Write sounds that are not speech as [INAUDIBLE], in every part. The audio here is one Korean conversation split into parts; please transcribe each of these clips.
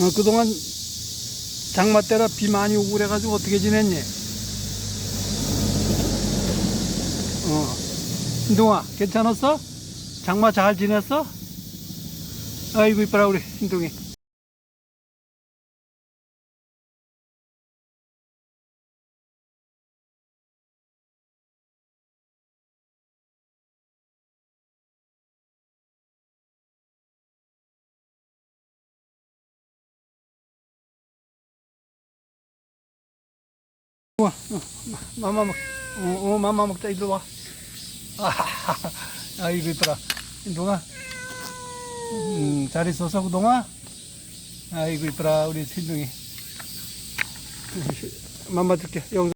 어, 그동안 장마 때라 비 많이 오고 그래가지고 어떻게 지냈니? 어. 신동아, 괜찮았어? 장마 잘 지냈어? 아이고, 이뻐라, 우리 신동이. 와, 어, 마- 마마 먹, 어, 어, 마마 먹자, 이리 와. 아, 아이고, 이뻐라. 신동아. 음, 잘 있었어, 그동안? 아이고, 이뻐라, 우리 신동이. 맘마 줄게, 영상.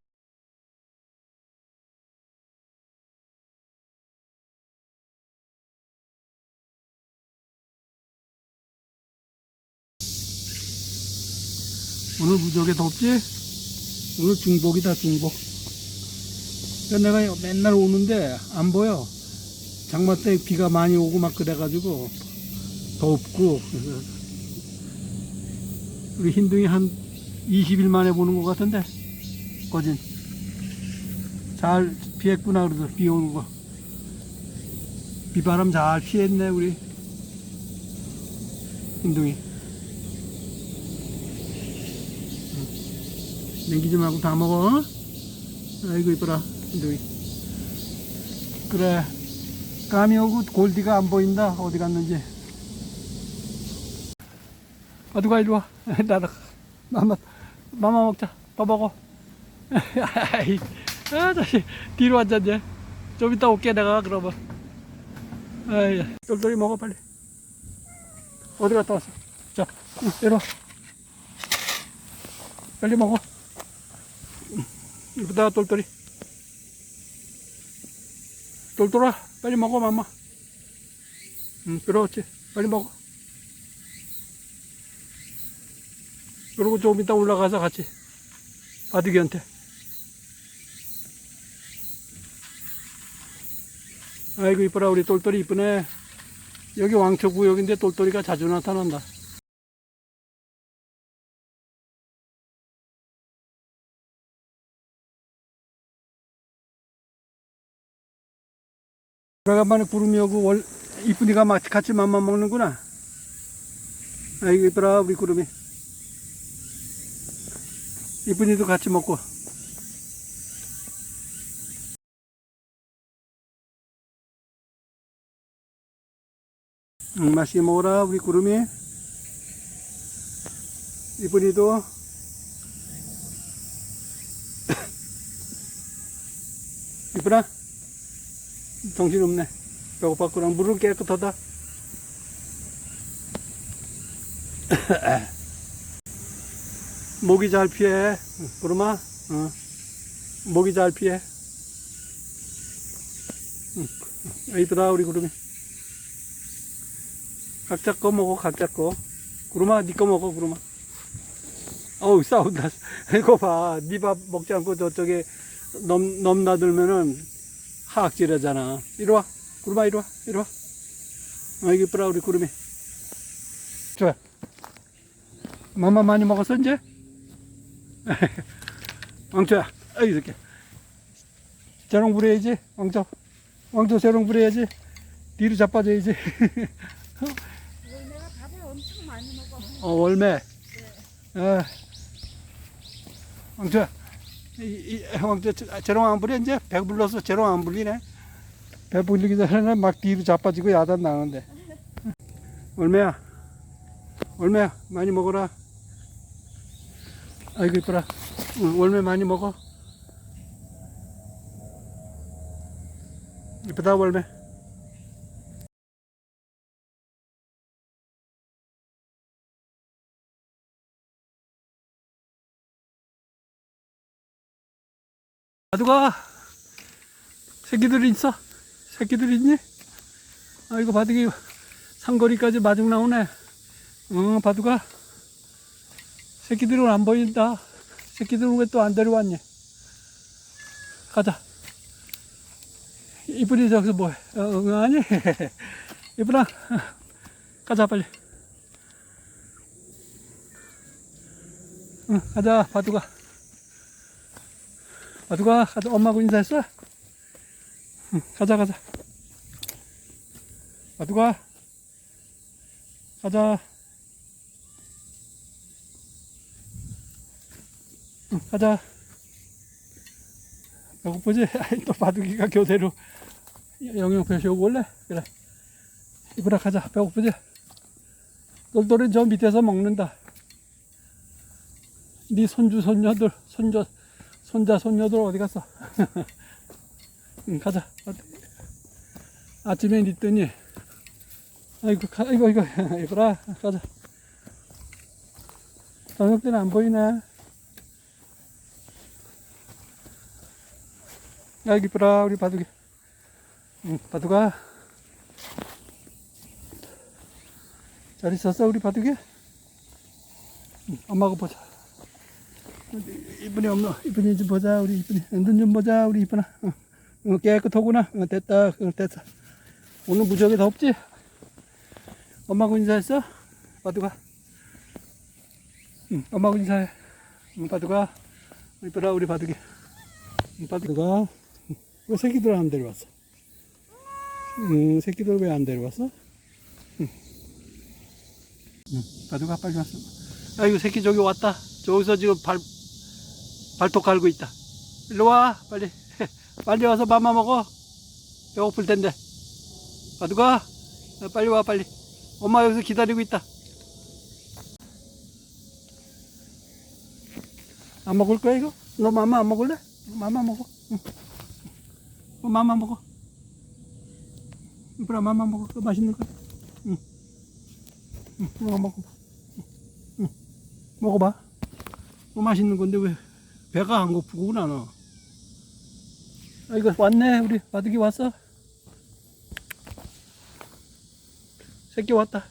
오늘 무지하게 덥지? 오늘 중복이다, 중복. 그러니까 내가 맨날 오는데 안 보여. 장마 때 비가 많이 오고 막 그래가지고 덥고. 그래서 [LAUGHS] 우리 흰둥이 한 20일 만에 보는 것 같은데. 거진. 잘 피했구나, 그래도 비 오는 거. 비바람 잘 피했네, 우리. 흰둥이. 냉기지 말고 다 먹어. 아이고 이뻐라 인도이. 그래. 까미 오고 골디가 안 보인다. 어디 갔는지. 아 누가 이리 와. [LAUGHS] 나도 마마 마마 먹자. 더 먹어. [LAUGHS] 아 다시 뒤로 앉았네. 좀 이따 올게 내가 그러면. 아이, 똘똘이 먹어 빨리. 어디 갔다 왔어? 자, 응, 이리 와. 빨리 먹어. 이쁘다 똘똘이. 똘똘아 빨리 먹어 맘마. 응 그렇지. 빨리 먹어. 그리고 조금 이따 올라가서 같이 바둑이한테. 아이고 이뻐라 우리 똘똘이 이쁘네. 여기 왕초구역인데 똘똘이가 자주 나타난다 오래간만에 구름이 오고 월, 이쁜이가 마- 같이 맘만 먹는구나. 아이고, 이뻐라, 우리 구름이. 이쁜이도 같이 먹고. 응, 맛있게 먹어라, 우리 구름이. 이쁜이도. [COUGHS] 이쁘나? 정신없네. 배고팠구나. 물은 깨끗하다. [COUGHS] 모기 잘 피해. 구름아. 어. 모기 잘 피해. 응. 이들아, 우리 구름이. 각자 거 먹어, 각자 거. 구름아, 니거 먹어, 구름아. 어우, 싸운다. [LAUGHS] 이거 봐. 니 밥 먹지 않고 저쪽에 넘, 넘나들면은 하악질하잖아. 이리 와. 구름아, 이리 와. 이리 와. 아, 이게 이쁘라, 우리 구름이. 좋아. 맘마 많이 먹었어, 이제? [LAUGHS] 왕초야. 아이, 이렇게. 재롱 부려야지, 왕초. 왕초 재롱 부려야지. 뒤로 자빠져야지. [LAUGHS] 내가 밥을 엄청 많이 먹어. 어, 월매. 어. 왕초야. 이, 이, 왕초, 재롱 안 부려, 이제? 배 불러서 재롱 안 불리네. 배 불리기 전에는 막 뒤로 자빠지고 야단 나는데. 월매야. 월매야, 많이 먹어라. 아이고, 이뻐라. 응, 월매 많이 먹어. 이쁘다, 월매. 바둑아 새끼들 있어? 새끼들 있니? 아 이거 바둑이 상거리까지 마중 나오네 어 바둑아 새끼들은 안 보인다 새끼들은 왜 또 안 데려왔니? 가자 이쁜이 저기서 뭐해 어, 어, 아니 [LAUGHS] 이쁜아 가자 빨리 응, 가자, 바둑아. 바둑아, 가자. 엄마하고 인사했어? 응, 가자, 가자. 바둑아. 가자. 응, 가자. 배고프지? [LAUGHS] 아이, 또 바둑이가 교대로 영양표시 오고 올래? 그래. 이브라 가자. 배고프지? 똘똘이 저 밑에서 먹는다. 네 손주 손녀들 손자 손자 손녀들 어디 갔어? [LAUGHS] 응, 가자. 아침에 있더니 아이고 가, 이거 이거 이거라 가자. 저녁 때는 안 보이네. 야 이쁘라 우리 바둑이. 응, 바둑아. 잘 있었어 우리 바둑이? 응, 엄마가 보자. 이쁜이 없노? 이쁜이 좀 보자 우리 이쁜이. 눈좀 보자 우리 이쁜아. 어, 어, 깨끗하구나. 어, 됐다. 어, 됐다 오늘 무지하게 덥지? 엄마하고 인사했어? 바둑아 응, 엄마하고 인사해. 응, 바둑아 이쁘라 우리 바둑이 응, 바둑아 응, 왜 새끼들 안 데려왔어? 응, 새끼들 왜 안 데려왔어? 응. 응, 바둑아 빨리 왔어. 아이고 새끼 저기 왔다. 저기서 지금 발 발톱 갈고 있다. 일로 와, 빨리. [LAUGHS] 빨리 와서 맘마 먹어. 배고플 텐데. 바둑아, 어, 빨리 와, 빨리. 엄마 여기서 기다리고 있다. 안 먹을 거야, 이거? 너 맘마 안 먹을래? 맘마 먹어. 응. 어, 맘마 먹어. 이쁘라, 맘마 먹어. 그거 맛있는 거. 응. 응, 먹어, 먹어. 응. 먹어봐. 뭐 맛있는 건데 왜 배가 안 고프구나 너. 아 이거 왔네 우리 바둑이 왔어. 새끼 왔다.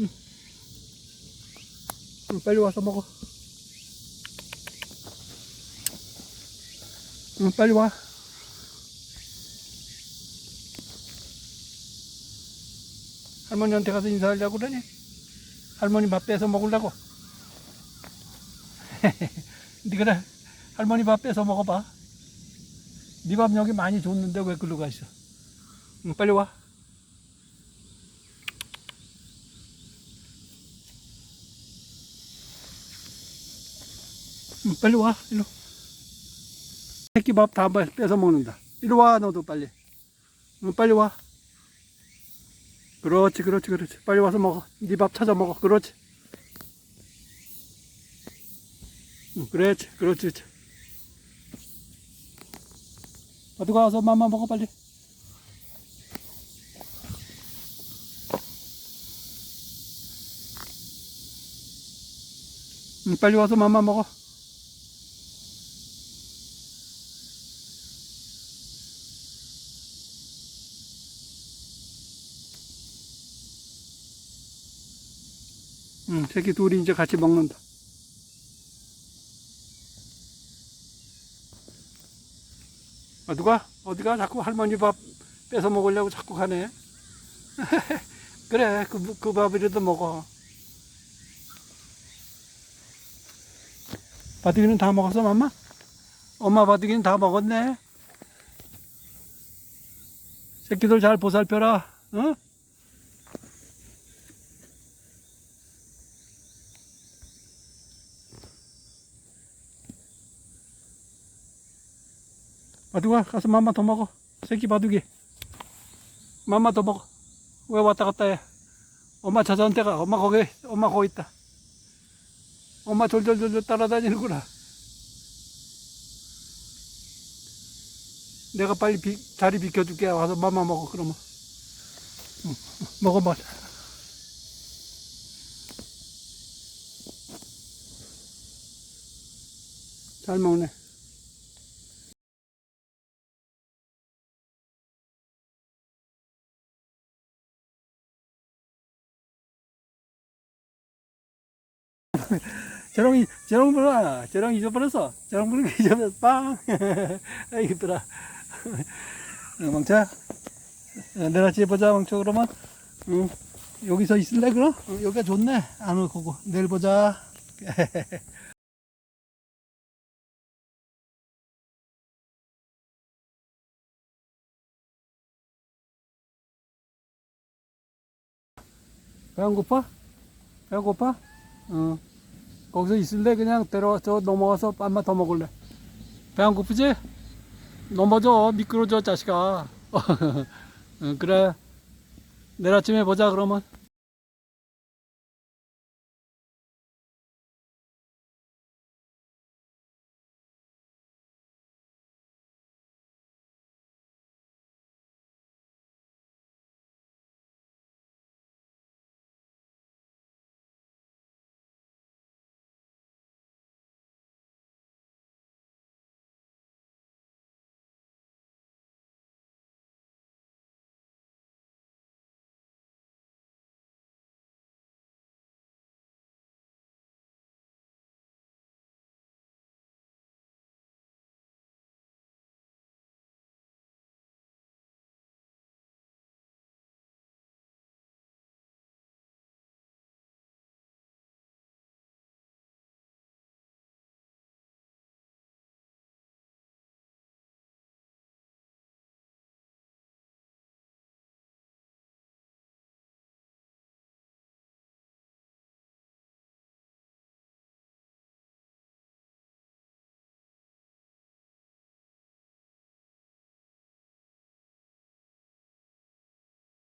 응. 응, 빨리 와서 먹어. 응, 빨리 와. 할머니한테 가서 인사하려고 그러니? 할머니 밥 빼서 먹으려고? [LAUGHS] 니 그래 할머니 밥 빼서 먹어봐. 네밥 여기 많이 줬는데 왜 글로 가 있어? 응, 빨리 와. 응, 빨리 와 일로. 새끼 밥다 빼서 먹는다. 이리 와 너도 빨리. 응, 빨리 와. 그렇지 그렇지 그렇지. 빨리 와서 먹어. 네밥 찾아 먹어. 그렇지 응, 그렇지, 그렇지. 어디 가서 맘마 먹어, 빨리. 응, 빨리 와서 맘마 먹어. 응, 새끼 둘이 이제 같이 먹는다. 아, 누가 어디가 자꾸 할머니 밥 뺏어 먹으려고 자꾸 가네. [LAUGHS] 그래, 그, 그 밥이라도 먹어. 바둑이는 다 먹었어, 맘마? 엄마 바둑이는 다 먹었네. 새끼들 잘 보살펴라, 어? 바둑아 가서 맘마 더 먹어. 새끼 바둑이 맘마 더 먹어. 왜 왔다 갔다 해? 엄마 찾아온 데가 엄마 거기 엄마 거기 있다. 엄마 졸졸졸졸 따라다니는구나. 내가 빨리 비, 자리 비켜줄게. 와서 맘마 먹어 그러면. 응, 응, [LAUGHS] 먹어봐. 잘 먹네 저롱이 저롱 불어 저롱 잊어버렸어 저롱 부르 잊어버렸어 빵 [LAUGHS] 아이 이쁘라 어, 멍차 어, 내일 아침에 보자 멍차 그러면 응. 여기서 있을래 그럼 어, 여기가 좋네 안 올 거고 내일 보자 [LAUGHS] 배안 고파? 배 고파? 어. 거기서 있을래? 그냥 데려와, 저 넘어가서 밥만 더 먹을래. 배 안 고프지? 넘어져. 미끄러져, 자식아. [LAUGHS] 어, 그래. 내일 아침에 보자, 그러면.